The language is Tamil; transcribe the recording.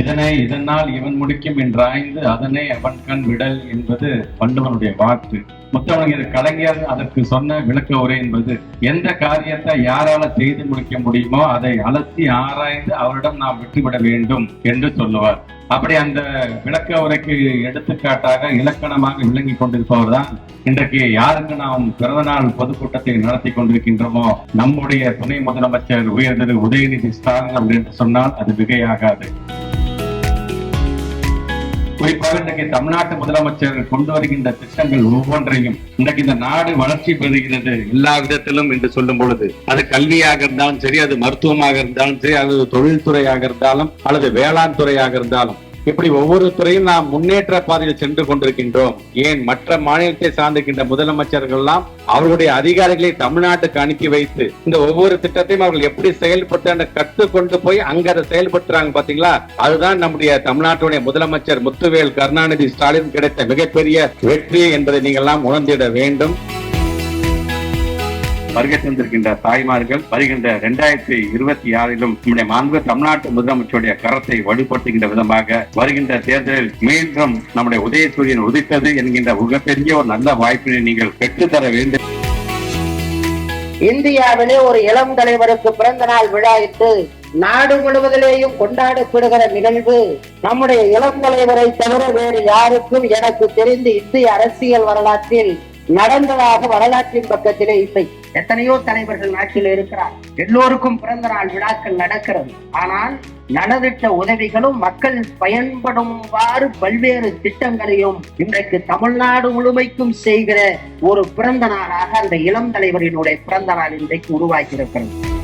இதனை இதனால் இவன் முடிக்கும் என்றாய்ந்து அதனை அவன் கண் விடல் என்பது வள்ளுவனுடைய வாக்கு. முத்தமிழர் கலைஞர் அதற்கு சொன்ன விளக்க உரை என்பது. எந்த காரியத்தை யாரால செய்து முடிக்க முடியுமோ அதை அலசி ஆராய்ந்து அவரிடம் நாம் விட்டுவிட வேண்டும் என்று சொல்லுவார். அப்படி அந்த விளக்க உரைக்கு எடுத்துக்காட்டாக இலக்கணமாக விளங்கி கொண்டிருப்பவர் தான் இன்றைக்கு யாருக்கு நாம் பிறந்தநாள் பொதுக்கூட்டத்தை நடத்தி கொண்டிருக்கின்றோமோ நம்முடைய துணை முதலமைச்சர் உயர்ந்தது உதயநிதி ஸ்டாலின் அப்படின்னு என்று சொன்னால் அது மிகையாகாது. குறிப்பாக இன்றைக்கு தமிழ்நாட்டு முதலமைச்சர் கொண்டு வருகின்ற திட்டங்கள் ஒவ்வொன்றையும் இன்றைக்கு இந்த நாடு வளர்ச்சி பெறுகிறது. எல்லா விதத்திலும் என்று சொல்லும் பொழுது அது கல்வியாக இருந்தாலும் சரி அது மருத்துவமாக இருந்தாலும் சரி அது தொழில்துறையாக இருந்தாலும் அல்லது வேளாண் துறையாக இருந்தாலும் இப்படி ஒவ்வொரு துறையும் நாம் முன்னேற்ற பாதையில் சென்று கொண்டிருக்கின்றோம். ஏன் மற்ற மாநிலத்தை சார்ந்திருக்கின்ற முதலமைச்சர்கள் எல்லாம் அவர்களுடைய அதிகாரிகளை தமிழ்நாட்டுக்கு அனுப்பி வைத்து இந்த ஒவ்வொரு திட்டத்தையும் அவர்கள் எப்படி செயல்பட்டு கற்றுக்கொண்டு கற்று கொண்டு போய் அங்க அதை செயல்படுத்துறாங்க பாத்தீங்களா? அதுதான் நம்முடைய தமிழ்நாட்டுடைய முதலமைச்சர் முத்துவேல் கருணாநிதி ஸ்டாலின் கிடைத்த மிகப்பெரிய வெற்றி என்பதை நீங்கள் எல்லாம் உணர்ந்திட வேண்டும். வருகை தந்திருக்கின்ற தாய்மார்கள் வருகின்ற இரண்டாயிரத்தி இருபத்தி ஆறிலும் நம்முடைய மாண்பு தமிழ்நாட்டு முதலமைச்சருடைய கரத்தை வலுப்படுத்துகின்ற விதமாக வருகின்ற தேர்தலில் மீண்டும் நம்முடைய உதயசூரியன் உதித்தது என்கின்ற மிகப்பெரிய ஒரு நல்ல வாய்ப்பினை நீங்கள் பெற்றுத்தர வேண்டும். இந்தியாவிலே ஒரு இளம் தலைவருக்கு பிறந்த நாள் விழா இட்டு நாடு முழுவதிலேயும் கொண்டாடப்படுகிற நிகழ்வு நம்முடைய இளம் தலைவரை தவிர வேறு யாருக்கும் எனக்கு தெரிந்து இந்திய அரசியல் வரலாற்றில் நடந்ததாக வரலாற்றின் பக்கத்திலே இல்லை எத்தனையோ தலைவர்கள் நாட்டில் இருக்கிறார். எல்லோருக்கும் பிறந்த நாள் விழாக்கள் நடக்கிறது. ஆனால் நலத்திட்ட உதவிகளும் மக்கள் பயன்படும்வாறு பல்வேறு திட்டங்களையும் இன்றைக்கு தமிழ்நாடு முழுமைக்கும் செய்கிற ஒரு பிறந்த நாளாக அந்த இளம் தலைவரினுடைய பிறந்த நாள் இன்றைக்கு உருவாக்கி இருக்கிறது